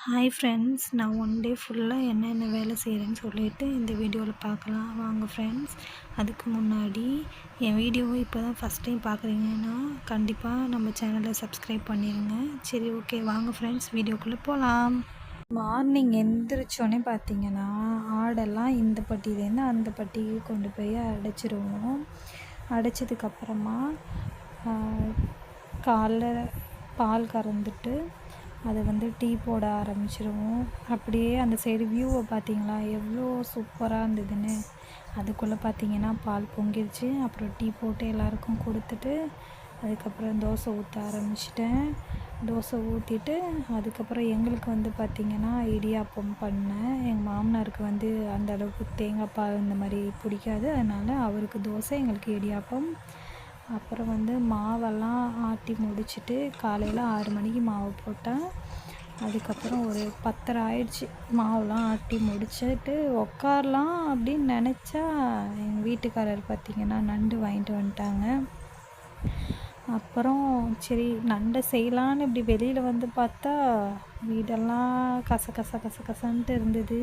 Hi friends நான் one day ஃபுல்லாக என்னென்ன வேலை செய்கிறேன்னு சொல்லிட்டு இந்த வீடியோவில் பார்க்கலாம். வாங்க ஃப்ரெண்ட்ஸ் அதுக்கு முன்னாடி என் வீடியோவை இப்போ தான் ஃபஸ்ட் டைம் பார்க்குறீங்கன்னா கண்டிப்பாக நம்ம சேனலை சப்ஸ்கிரைப் பண்ணிடுங்க சரி ஓகே வாங்க ஃப்ரெண்ட்ஸ் வீடியோக்குள்ளே போகலாம் மார்னிங் எந்திரிச்சோன்னே பார்த்தீங்கன்னா ஆடெல்லாம் இந்த பட்டியிலேருந்து அந்த பட்டிக்கு கொண்டு போய் அடைச்சிருவோம். அடைச்சதுக்கப்புறமா காலைல பால் கறந்துட்டு அதை வந்து டீ போட ஆரம்பிச்சிருவோம். அப்படியே அந்த சைடு வியூவை பார்த்தீங்களா? எவ்வளோ சூப்பராக இருந்ததுன்னு. அதுக்குள்ளே பார்த்தீங்கன்னா பால் பொங்கிடுச்சு அப்புறம் டீ போட்டு எல்லாருக்கும் கொடுத்துட்டு அதுக்கப்புறம் தோசை ஊற்ற ஆரம்பிச்சிட்டேன். தோசை ஊற்றிட்டு அதுக்கப்புறம் எங்களுக்கு வந்து பார்த்திங்கன்னா இடியாப்பம் பண்ணேன். எங்கள் மாமனாருக்கு வந்து அந்த அளவுக்கு தேங்காய் பால் இந்த மாதிரி பிடிக்காது. அதனால் அவருக்கு தோசை எங்களுக்கு இடியாப்பம். அப்புறம் வந்து மாவெல்லாம் ஆட்டி முடிச்சுட்டு காலையில் ஆறு மணிக்கு மாவு போட்டேன். அதுக்கப்புறம் ஒரு பத்தரை ஆயிடுச்சு. மாவுலாம் ஆட்டி முடிச்சுட்டு உக்காரலாம் அப்படின்னு நினச்சா எங்கள் வீட்டுக்காரர் பார்த்திங்கன்னா நண்டு வாங்கிட்டு வந்துட்டாங்க. அப்புறம் சரி நண்டை செய்யலான்னு இப்படி வெளியில் வந்து பார்த்தா வீடெல்லாம் கச கச கச கசன்ட்டு இருந்தது.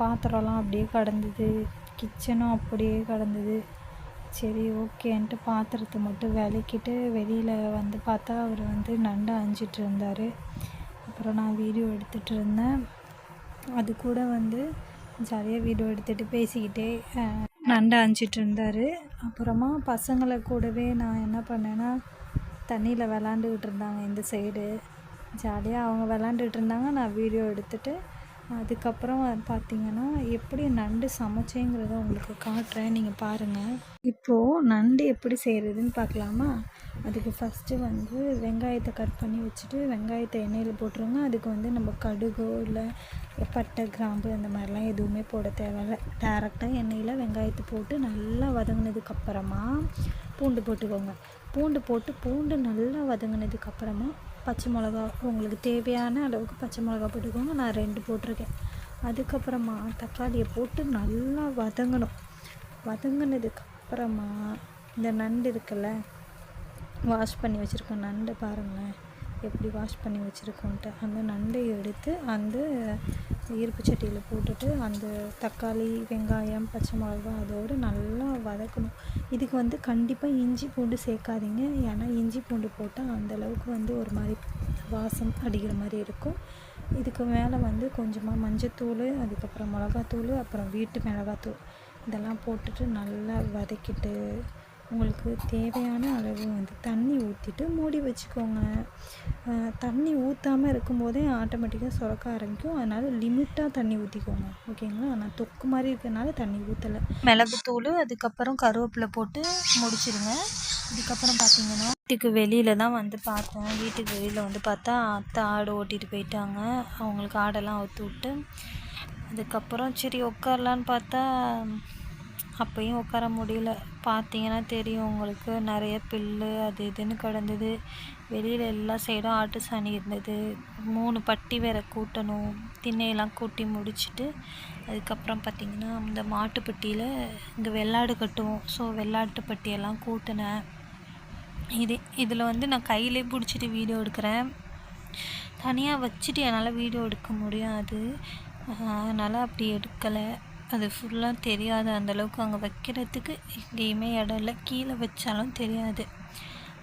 பாத்திரம்லாம் அப்படியே கிடந்தது. கிச்சனும் அப்படியே கிடந்தது. சரி ஓகேன்ட்டு பாத்திரத்தை மட்டும் விளக்கிட்டு வெளியில் வந்து பார்த்தா அவர் வந்து நண்டை அஞ்சிட்டு இருந்தார். அப்புறம் நான் வீடியோ எடுத்துகிட்டு இருந்தேன். அது கூட வந்து ஜாலியாக வீடியோ எடுத்துகிட்டு பேசிக்கிட்டே நண்டை அஞ்சிட்டு இருந்தார். அப்புறமா பசங்களை கூடவே நான் என்ன பண்ணேன்னா தண்ணியில் விளாண்டுக்கிட்டு இருந்தாங்க இந்த சைடு ஜாலியாக அவங்க விளாண்டுட்டு இருந்தாங்க. நான் வீடியோ எடுத்துகிட்டு அதுக்கப்புறம் பார்த்திங்கன்னா எப்படி நண்டு சமைச்சேங்கிறத உங்களுக்கு காட்டுறேன். நீங்கள் பாருங்கள் இப்போது நண்டு எப்படி செய்கிறதுன்னு பார்க்கலாமா அதுக்கு ஃபஸ்ட்டு வந்து வெங்காயத்தை கட் பண்ணி வச்சுட்டு வெங்காயத்தை எண்ணெயில் போட்டுருங்க. அதுக்கு வந்து நம்ம கடுகோ இல்லை பட்டை கிராம்பு அந்த மாதிரிலாம் எதுவுமே போட தேவையில்ல. டேரெக்டாக எண்ணெயில் வெங்காயத்தை போட்டு நல்லா வதங்கினதுக்கப்புறமா பூண்டு போட்டுக்கோங்க. பூண்டு போட்டு பூண்டு நல்லா வதங்கினதுக்கப்புறமா பச்சை மிளகா உங்களுக்கு தேவையான அளவுக்கு பச்சை மிளகா போட்டுக்கோங்க. நான் ரெண்டு போட்டிருக்கேன். அதுக்கப்புறமா தக்காளியை போட்டு நல்லா வதங்கணும். வதங்கினதுக்கப்புறமா இந்த நண்டு இருக்குல்ல வாஷ் பண்ணி வச்சுருக்கோம் நண்டு பாருங்களேன். எப்படி வாஷ் பண்ணி வச்சுருக்கோன்ட்டு அந்த நண்டை எடுத்து அந்த இருப்பு சட்டியில் போட்டுட்டு அந்த தக்காளி வெங்காயம் பச்சை மிளகா அதோடு நல்லா வதக்கணும். இதுக்கு வந்து கண்டிப்பாக இஞ்சி பூண்டு சேர்க்காதீங்க. ஏன்னா இஞ்சி பூண்டு போட்டால் அந்தளவுக்கு வந்து ஒரு மாதிரி வாசம் அடிக்கிற மாதிரி இருக்கும். இதுக்கு மேலே வந்து கொஞ்சமாக மஞ்சத்தூள் அதுக்கப்புறம் மிளகாத்தூள் அப்புறம் வீட்டு மிளகாத்தூள் இதெல்லாம் போட்டுட்டு நல்லா வதக்கிட்டு உங்களுக்கு தேவையான அளவு வந்து தண்ணி ஊற்றிட்டு மூடி வச்சுக்கோங்க. தண்ணி ஊற்றாமல் இருக்கும்போதே ஆட்டோமேட்டிக்காக சுரக்க ஆரம்பிக்கும். அதனால் லிமிட்டாக தண்ணி ஊற்றிக்கோங்க ஓகேங்களா? நான் தொக்கு மாதிரி இருக்கிறனால தண்ணி ஊற்றலை மிளகுத்தூள் அதுக்கப்புறம் கருவேப்பிலை போட்டு முடிச்சிடுங்க அதுக்கப்புறம் பார்த்தீங்கன்னா வீட்டுக்கு வெளியில் தான் வந்து பார்த்தேன் வீட்டுக்கு வெளியில் வந்து பார்த்தா அத்தை ஆடு ஓட்டிகிட்டு போயிட்டாங்க. அவங்களுக்கு ஆடெல்லாம் அவுத்து விட்டு அதுக்கப்புறம் சரி உட்காரலான்னு பார்த்தா அப்போயும் உட்கார முடியல. பார்த்தீங்கன்னா தெரியும் உங்களுக்கு நிறைய புல்லு அது இதுன்னு கிடந்தது. வெளியில் எல்லா சைடும் ஆட்டு சாணி இருந்தது. மூணு பட்டி வேற கூட்டணும் திண்ணையெல்லாம் கூட்டி முடிச்சுட்டு அதுக்கப்புறம் பார்த்திங்கன்னா இந்த மாட்டுப்பட்டியில் இங்கே வெள்ளாடு கட்டுவோம். ஸோ வெள்ளாட்டு பட்டியெல்லாம் கூட்டினேன். இது இதில் வந்து நான் கையிலே பிடிச்சிட்டு வீடியோ எடுக்கிறேன். தனியாக வச்சுட்டு என்னால் வீடியோ எடுக்க முடியாது. அதனால் அப்படி எடுக்கலை. அது ஃபுல்லாக தெரியாது அந்தளவுக்கு அங்கே வைக்கிறதுக்கு எங்கேயுமே இடம் இல்லை. கீழே வச்சாலும் தெரியாது.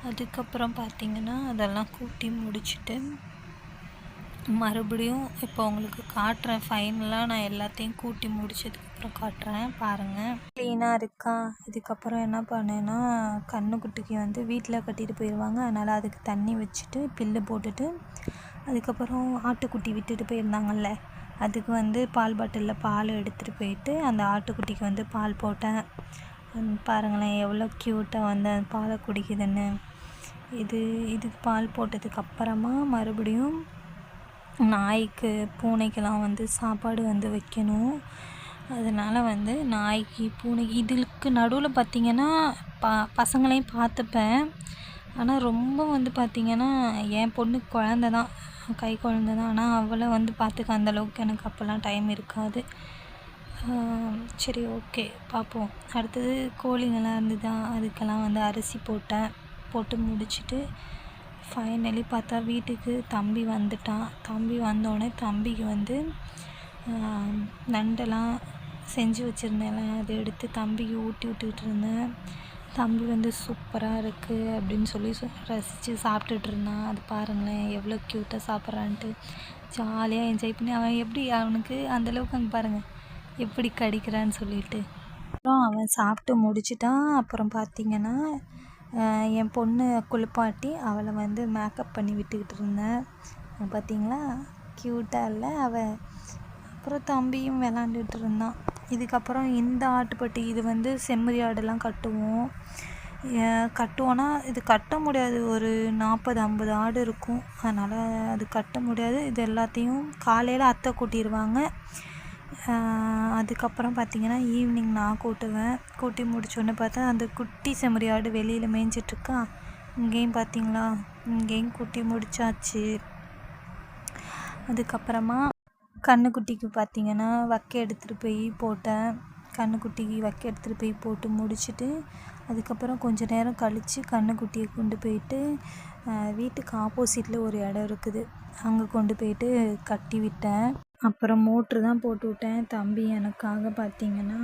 அதுக்கப்புறம் பார்த்திங்கன்னா அதெல்லாம் கூட்டி முடிச்சுட்டு மறுபடியும் இப்போ உங்களுக்கு காட்டுறேன். ஃபைனலாக நான் எல்லாத்தையும் கூட்டி முடிச்சதுக்கப்புறம் காட்டுறேன். பாருங்கள் க்ளீனாக இருக்கா? இதுக்கப்புறம் என்ன பண்ணேன்னா கண்ணுக்குட்டிக்கு வந்து வீட்டில் கட்டிட்டு போயிடுவாங்க அதனால் அதுக்கு தண்ணி வச்சுட்டு பில்லு போட்டுட்டு அதுக்கப்புறம் ஆட்டுக்குட்டி விட்டுட்டு போயிருந்தாங்கல்ல. அதுக்கு வந்து பால் பாட்டிலில் பால் எடுத்துகிட்டு போயிட்டு அந்த ஆட்டுக்குட்டிக்கு வந்து பால் போட்டேன். பாருங்களேன் எவ்வளோ க்யூட்டாக வந்து அந்த பாலை குடிக்குதுன்னு. இது இதுக்கு பால் போட்டதுக்கு அப்புறமா மறுபடியும் நாய்க்கு பூனைக்கெல்லாம் வந்து சாப்பாடு வந்து வைக்கணும். அதனால் வந்து நாய்க்கு பூனைக்கு இதுக்கு நடுவில் பார்த்திங்கன்னா ப பசங்களையும் பார்த்துப்பேன். ஆனால் ரொம்ப வந்து பார்த்திங்கன்னா என் பொண்ணு குழந்த தான். கை குழந்த தான். ஆனால் அவளை வந்து பார்த்துக்க அந்தளவுக்கு எனக்கு அப்போல்லாம் டைம் இருக்காது. சரி ஓகே பார்ப்போம் அடுத்தது கோழிங்கெல்லாம் இருந்ததா? அதுக்கெல்லாம் வந்து அரிசி போட்டேன். போட்டு முடிச்சுட்டு ஃபைனலி பார்த்தா வீட்டுக்கு தம்பி வந்துட்டான். தம்பி வந்தோடனே தம்பிக்கு வந்து நண்டெல்லாம் செஞ்சு வச்சுருந்தேன். அதை எடுத்து தம்பிக்கு ஊட்டி விட்டுக்கிட்டு இருந்தேன். தம்பி வந்து சூப்பராக இருக்குது அப்படின்னு சொல்லி ரசித்து சாப்பிட்டுட்டு இருந்தான். அது பாருங்களேன் எவ்வளோ க்யூட்டாக சாப்பிட்றான்ட்டு. ஜாலியாக என்ஜாய் பண்ணி அவன் எப்படி அவனுக்கு அந்தளவுக்கு அங்கே பாருங்கள் எப்படி கடிக்கிறான்னு சொல்லிட்டு. அப்புறம் அவன் சாப்பிட்டு முடிச்சிட்டான். அப்புறம் பார்த்தீங்கன்னா என் பொண்ணு குளிப்பாட்டி அவளை வந்து மேக்கப் பண்ணி விட்டுக்கிட்டு இருந்தேன். பார்த்தீங்களா க்யூட்டாக இல்லை அவள் அப்புறம் தம்பியும் விளாண்டுட்டு இருந்தான். இதுக்கப்புறம் இந்த ஆட்டுப்பட்டி இது வந்து செம்மறி ஆடெல்லாம் கட்டுவோம். கட்டுவோன்னா இது கட்ட முடியாது. ஒரு நாற்பது ஐம்பது ஆடு இருக்கும். அதனால் அது கட்ட முடியாது. இது எல்லாத்தையும் காலையில் அத்தை கூட்டிடுவாங்க அதுக்கப்புறம் பார்த்திங்கன்னா ஈவினிங் நான் கூட்டுவேன். கூட்டி முடிச்சோடனே பார்த்தா அந்த குட்டி செம்மறி ஆடு வெளியில் மேய்ஞ்சிட்ருக்கா. இங்கேயும் பார்த்தீங்களா இங்கேயும் கூட்டி முடிச்சாச்சு. அதுக்கப்புறமா கன்றுக்குட்டிக்கு பார்த்தீங்கன்னா வக்கை எடுத்துகிட்டு போய் போட்டேன். கன்றுக்குட்டிக்கு வக்கை எடுத்துகிட்டு போய் போட்டு முடிச்சுட்டு அதுக்கப்புறம் கொஞ்ச நேரம் கழித்து கன்றுக்குட்டியை கொண்டு போயிட்டு வீட்டுக்கு ஆப்போசிட்டில் ஒரு இடம் இருக்குது. அங்கே கொண்டு போயிட்டு கட்டி விட்டேன். அப்புறம் மோட்ரு தான் போட்டு விட்டேன். தம்பி எனக்காக பார்த்தீங்கன்னா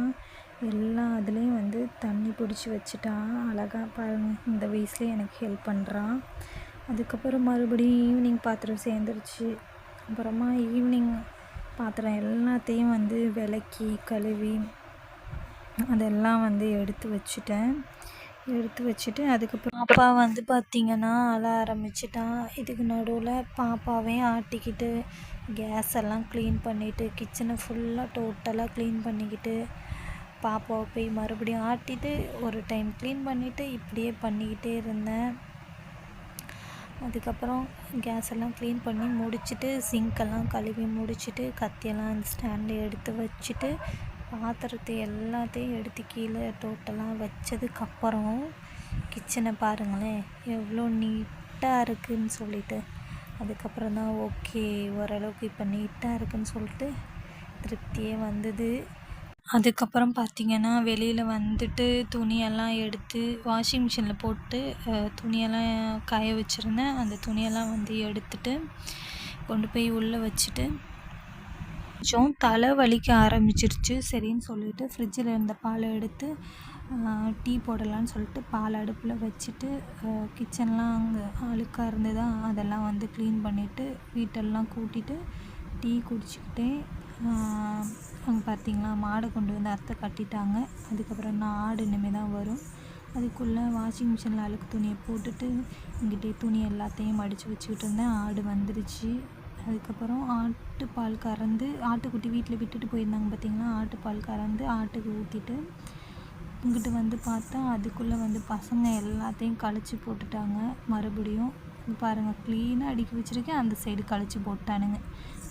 எல்லா இதுலேயும் வந்து தண்ணி பிடிச்சி வச்சுட்டான் அழகாக பாருங்கள் இந்த வயசுலேயே எனக்கு ஹெல்ப் பண்ணுறான் அதுக்கப்புறம் மறுபடியும் ஈவினிங் பாத்திரம் சேர்ந்துருச்சு. அப்புறமா ஈவினிங் பாத்திரம் எல்லாத்தையும் வந்து விளக்கி கழுவி அதெல்லாம் வந்து எடுத்து வச்சுட்டேன். எடுத்து வச்சுட்டு அதுக்கப்புறம் அப்பா வந்து பார்த்திங்கன்னா அழ ஆரம்பிச்சிட்டான். இதுக்கு நடுவில் பாப்பாவையும் ஆட்டிக்கிட்டு கேஸ் எல்லாம் க்ளீன் பண்ணிவிட்டு கிச்சனை ஃபுல்லாக டோட்டலாக க்ளீன் பண்ணிக்கிட்டு பாப்பாவை போய் மறுபடியும் ஆட்டிட்டு ஒரு டைம் க்ளீன் பண்ணிவிட்டு இப்படியே பண்ணிக்கிட்டே இருந்தேன். அதுக்கப்புறம் கேஸ் எல்லாம் க்ளீன் பண்ணி முடிச்சுட்டு சிங்க்கெல்லாம் கழுவி முடிச்சுட்டு கத்தியெல்லாம் அந்த ஸ்டாண்டில் எடுத்து வச்சுட்டு பாத்திரத்தை எல்லாத்தையும் எடுத்து கீழே டோட்டலாக வச்சதுக்கப்புறம் கிச்சனை பாருங்களேன் எவ்வளோ நீட்டாக இருக்குதுன்னு சொல்லிட்டு. அதுக்கப்புறம் தான் ஓகே ஓரளவுக்கு இப்போ நீட்டாக இருக்குன்னு சொல்லிட்டு திருப்தியே வந்தது. அதுக்கப்புறம் பார்த்திங்கன்னா வெளியில் வந்துட்டு துணியெல்லாம் எடுத்து வாஷிங் மிஷினில் போட்டு துணியெல்லாம் காய வச்சுருந்தேன். அந்த துணியெல்லாம் வந்து எடுத்துட்டு கொண்டு போய் உள்ளே வச்சுட்டு கொஞ்சம் தலை வலிக்க ஆரம்பிச்சிருச்சு. சரின்னு சொல்லிட்டு ஃப்ரிட்ஜில் இருந்த பாலை எடுத்து டீ போடலான்னு சொல்லிட்டு பால் அடுப்பில் வச்சுட்டு கிச்சன்லாம் அங்கே அழுக்காக இருந்ததா அதெல்லாம் வந்து க்ளீன் பண்ணிவிட்டு வீட்டெல்லாம் கூட்டிட்டு டீ குடிச்சிக்கிட்டே அங்கே பார்த்தீங்களா மாடை கொண்டு வந்து அத்தை கட்டிட்டாங்க. அதுக்கப்புறம் நான் ஆடு இனிமேல் தான் வரும். அதுக்குள்ளே வாஷிங் மிஷினில் அழுக்கு துணியை போட்டுட்டு இங்கிட்டே துணி எல்லாத்தையும் மடித்து வச்சுக்கிட்டு இருந்தேன். ஆடு வந்துருச்சு. அதுக்கப்புறம் ஆட்டுப்பால் கறந்து ஆட்டுக்குட்டி வீட்டில் விட்டுட்டு போயிருந்தாங்க பார்த்தீங்களா ஆட்டுப்பால் கறந்து ஆட்டுக்கு ஊற்றிட்டு இங்கிட்டு வந்து பார்த்தா அதுக்குள்ளே வந்து பசங்க எல்லாத்தையும் கழிச்சு போட்டுட்டாங்க. மறுபடியும் பாருங்கள் க்ளீனாக அடுக்கி வச்சுருக்கேன். அந்த சைடு கழிச்சு போட்டானுங்க.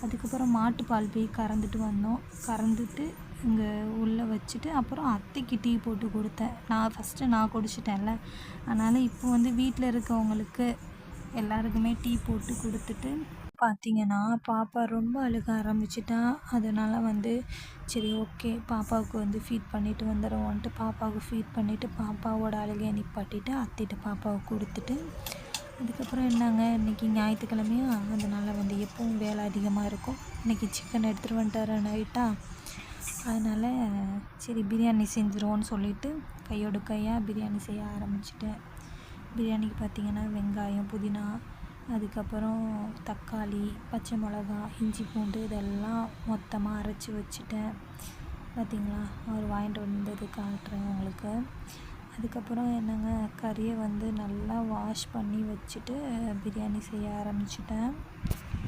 அதுக்கப்புறம் மாட்டுப்பால் போய் கறந்துட்டு வந்தோம். கறந்துட்டு இங்கே உள்ளே வச்சுட்டு அப்புறம் அத்தைக்கு டீ போட்டு கொடுத்தேன். நான் ஃபஸ்ட்டு நான் குடிச்சிட்டேன்ல. அதனால் இப்போ வந்து வீட்டில் இருக்கவங்களுக்கு எல்லாருக்குமே டீ போட்டு கொடுத்துட்டு பார்த்தீங்கன்னா பாப்பா ரொம்ப அழுக ஆரம்பிச்சிட்டா. அதனால் வந்து சரி ஓகே பாப்பாவுக்கு வந்து ஃபீட் பண்ணிவிட்டு வந்துடுவோன்ட்டு பாப்பாவுக்கு ஃபீட் பண்ணிவிட்டு பாப்பாவோட அழுகையை நிப்பாட்டிட்டு அத்திட்டு பாப்பாவை கொடுத்துட்டு அதுக்கப்புறம் என்னங்க இன்றைக்கி ஞாயிற்றுக்கிழமையா? அதனால் வந்து எப்பவும் வேலை அதிகமாக இருக்கும். இன்றைக்கி சிக்கன் எடுத்துகிட்டு வந்துட்டார நைட்டாக அதனால் சரி பிரியாணி செஞ்சிருவோன்னு சொல்லிட்டு கையோட கையாக பிரியாணி செய்ய ஆரம்பிச்சிட்டேன். பிரியாணிக்கு பார்த்தீங்கன்னா வெங்காயம் புதினா அதுக்கப்புறம் தக்காளி பச்சை மிளகா இஞ்சி பூண்டு இதெல்லாம் மொத்தமாக அரைச்சி வச்சுட்டேன். பார்த்திங்களா அவர் வாங்கிட்டு வந்தது காட்டுறேன் உங்களுக்கு. அதுக்கப்புறம் என்னங்க கறியை வந்து நல்லா வாஷ் பண்ணி வச்சுட்டு பிரியாணி செய்ய ஆரம்பிச்சிட்டேன்.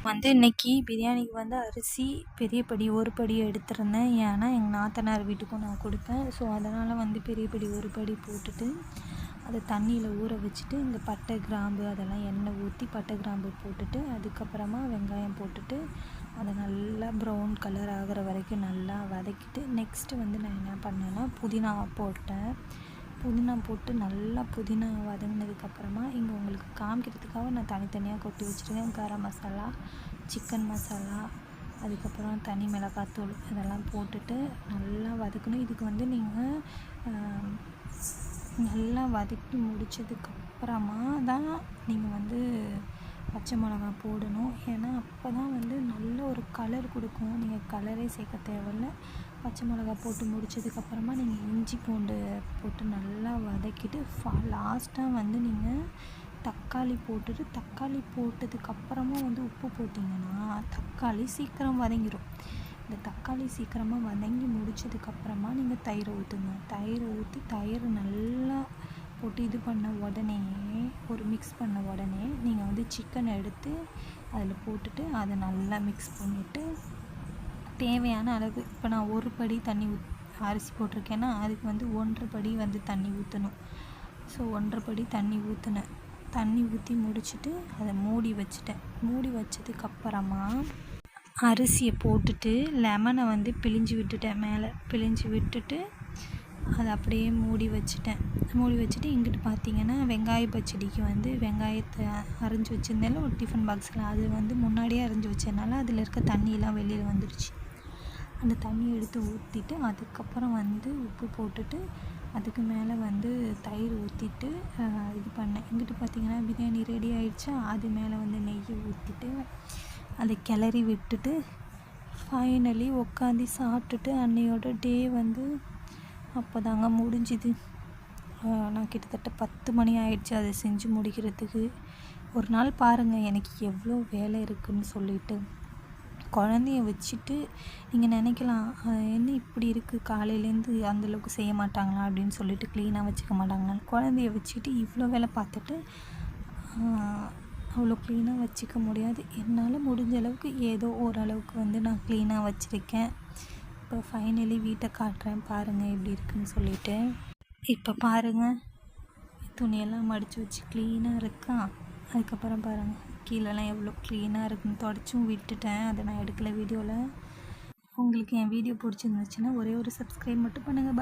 வந்து இன்னைக்கு பிரியாணிக்கு வந்து அரிசி பெரிய படி ஒரு படி எடுத்திருந்தேன். ஏன்னா எங்கள் நாத்தனார் வீட்டுக்கும் நான் கொடுப்பேன். ஸோ அதனால் வந்து பெரிய படி ஒரு படி போட்டுட்டு அதை தண்ணியில் ஊற வச்சுட்டு இந்த பட்டை கிராம்பு அதெல்லாம் எண்ணெய் ஊற்றி பட்டை கிராம்பு போட்டுட்டு அதுக்கப்புறமா வெங்காயம் போட்டுட்டு அதை நல்லா ப்ரௌன் கலர் ஆகிற வரைக்கும் நல்லா வதக்கிட்டு நெக்ஸ்ட்டு வந்து நான் என்ன பண்ணேன்னா புதினா போட்டேன். புதினா போட்டு நல்லா புதினா வதங்கினதுக்கப்புறமா இங்கே உங்களுக்கு காமிக்கிறதுக்காக நான் தனித்தனியாக கொட்டி வச்சுருக்கேன். கரம் மசாலா சிக்கன் மசாலா அதுக்கப்புறம் தனி மிளகாத்தூள் இதெல்லாம் போட்டுட்டு நல்லா வதக்கணும். இதுக்கு வந்து நீங்கள் நல்லா வதக்கி முடித்ததுக்கப்புறமா தான் நீங்கள் வந்து பச்சை மிளகா போடணும். ஏன்னா அப்போ தான் வந்து நல்ல ஒரு கலர் கொடுக்கும். நீங்கள் கலரே சேர்க்க தேவையில்ல. பச்சை மிளகா போட்டு முடித்ததுக்கப்புறமா நீங்கள் இஞ்சி பூண்டு போட்டு நல்லா வதக்கிட்டு ஃபா லாஸ்ட்டாக வந்து நீங்கள் தக்காளி போட்டுட்டு தக்காளி போட்டதுக்கப்புறமா வந்து உப்பு போட்டிங்கன்னா தக்காளி சீக்கிரம் வதங்கிடும் இந்த தக்காளி சீக்கிரமாக வதங்கி முடிச்சதுக்கப்புறமா நீங்கள் தயிர் ஊற்றுங்க தயிர் ஊற்றி தயிர் நல்லா போட்டு இது பண்ண உடனே ஒரு மிக்ஸ் பண்ண உடனே நீங்கள் வந்து சிக்கனை எடுத்து அதில் போட்டுட்டு அதை நல்லா மிக்ஸ் பண்ணிவிட்டு தேவையான அளவு. இப்போ நான் ஒரு படி தண்ணி ஊத் அரிசி போட்டிருக்கேன்னா அதுக்கு வந்து ஒன்றரை படி வந்து தண்ணி ஊற்றணும் ஸோ ஒன்றரை படி தண்ணி ஊற்றினேன் தண்ணி ஊற்றி முடிச்சுட்டு அதை மூடி வச்சுட்டேன். மூடி வச்சதுக்கப்புறமா அரிசியை போட்டுட்டு லெமனை வந்து பிழிஞ்சு விட்டுட்டேன் மேலே. பிழிஞ்சு விட்டுட்டு அதை அப்படியே மூடி வச்சுட்டேன். மூடி வச்சுட்டு இங்கிட்டு பார்த்தீங்கன்னா வெங்காய பச்சடிக்கு வந்து வெங்காயத்தை அரைஞ்சி வச்சுருந்தேன்ல ஒரு டிஃபன் பாக்ஸில் அது வந்து முன்னாடியே அரைஞ்சி வச்சதுனால அதில் இருக்க தண்ணியெலாம் வெளியில் வந்துடுச்சு அந்த தண்ணியை எடுத்து ஊற்றிட்டு அதுக்கப்புறம் வந்து உப்பு போட்டுட்டு அதுக்கு மேலே வந்து தயிர் ஊற்றிட்டு இது பண்ணேன். இங்கிட்டு பார்த்தீங்கன்னா பிரியாணி ரெடி ஆயிடுச்சா. அது மேலே வந்து நெய்யை ஊற்றிட்டு அதை கிளறி விட்டுட்டு ஃபைனலி உட்காந்து சாப்பிட்டுட்டு அன்னையோட டே வந்து அப்போ தாங்க முடிஞ்சுது நான் கிட்டத்தட்ட பத்து மணி ஆயிடுச்சு அதை செஞ்சு முடிக்கிறதுக்கு. ஒரு நாள் பாருங்கள் எனக்கு எவ்வளோ வேலை இருக்குதுன்னு சொல்லிட்டு. குழந்தைய வச்சுட்டு நீங்கள் நினைக்கலாம் என்ன இப்படி இருக்குது காலையிலேருந்து அந்தளவுக்கு செய்ய மாட்டாங்களா? அப்படின்னு சொல்லிட்டு க்ளீனாக வச்சுக்க மாட்டாங்களா குழந்தைய வச்சுட்டு இவ்வளோ வேலை பார்த்துட்டு அவ்வளோ க்ளீனாக வச்சுக்க முடியாது. என்னால் முடிஞ்ச அளவுக்கு ஏதோ ஓரளவுக்கு வந்து நான் க்ளீனாக வச்சுருக்கேன். இப்போ ஃபைனலி வீட்டை காட்டுறேன். பாருங்கள் எப்படி இருக்குன்னு சொல்லிட்டு. இப்போ பாருங்கள் துணியெல்லாம் மடித்து வச்சு க்ளீனாக இருக்கா? அதுக்கப்புறம் பாருங்கள் கீழெல்லாம் எவ்வளோ க்ளீனாக இருக்குன்னு தொடச்சும் விட்டுட்டேன். அதை நான் எடுக்கல வீடியோவில். உங்களுக்கு என் வீடியோ பிடிச்சிருந்துச்சுன்னா ஒரே ஒரு சப்ஸ்கிரைப் மட்டும் பண்ணுங்கள் பா